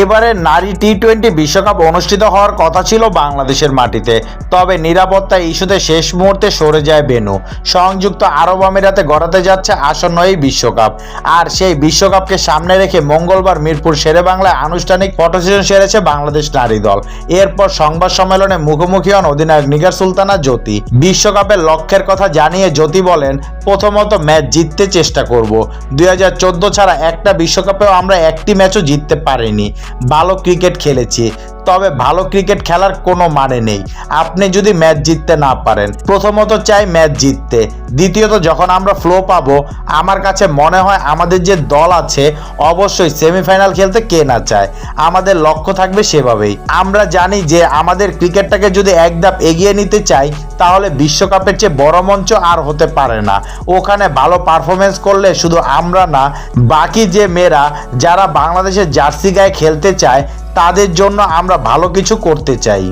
এবারে নারী T twenty বিশ্বকাপ অনুষ্ঠিত হওয়ার কথা ছিল বাংলাদেশের মাটিতে। তবে নিরাপত্তা ইস্যুতে শেষ মুহূর্তে সরে যায় বেনু। সংযুক্ত আরব আমিরাতে গড়াতে যাচ্ছে আসন্ন এই বিশ্বকাপ। আর সেই বিশ্বকাপকে সামনে রেখে মঙ্গলবার মিরপুর শেরে বাংলায় আনুষ্ঠানিক ফটো সেশন সেরেছে বাংলাদেশ নারী দল। এরপর সংবাদ সম্মেলনে মুখোমুখি হন অধিনায়ক নিগার সুলতানা জ্যোতি। বিশ্বকাপের লক্ষ্যের কথা জানিয়ে জ্যোতি বলেন, প্রথমত ম্যাচ জিততে চেষ্টা করব। দুই হাজার চোদ্দ ছাড়া একটা বিশ্বকাপেও আমরা একটি ম্যাচও জিততে পারিনি। ভালো ক্রিকেট খেলেছি। তবে ভালো ক্রিকেট খেলার কোনো মানে নেই। আপনি যদি ম্যাচ জিততে না পারেন, প্রথমত চাই ম্যাচ জিততে। দ্বিতীয়ত, যখন আমরা ফ্লো পাবো, আমার কাছে মনে হয় আমাদের যে দল আছে, অবশ্যই সেমিফাইনাল খেলতে কে না চায়? আমাদের লক্ষ্য থাকবে সেভাবেই। আমরা জানি যে আমাদের ক্রিকেটটাকে যদি এক ধাপ এগিয়ে নিতে চাই, তাহলে বিশ্বকাপের চেয়ে বড় মঞ্চ আর হতে পারে না। ওখানে ভালো পারফরমেন্স করলে শুধু আমরা না, বাকি যে মেয়েরা, যারা বাংলাদেশের জার্সি গায়ে খেলতে চায় তাদের জন্য আমরা ভালো কিছু করতে চাই।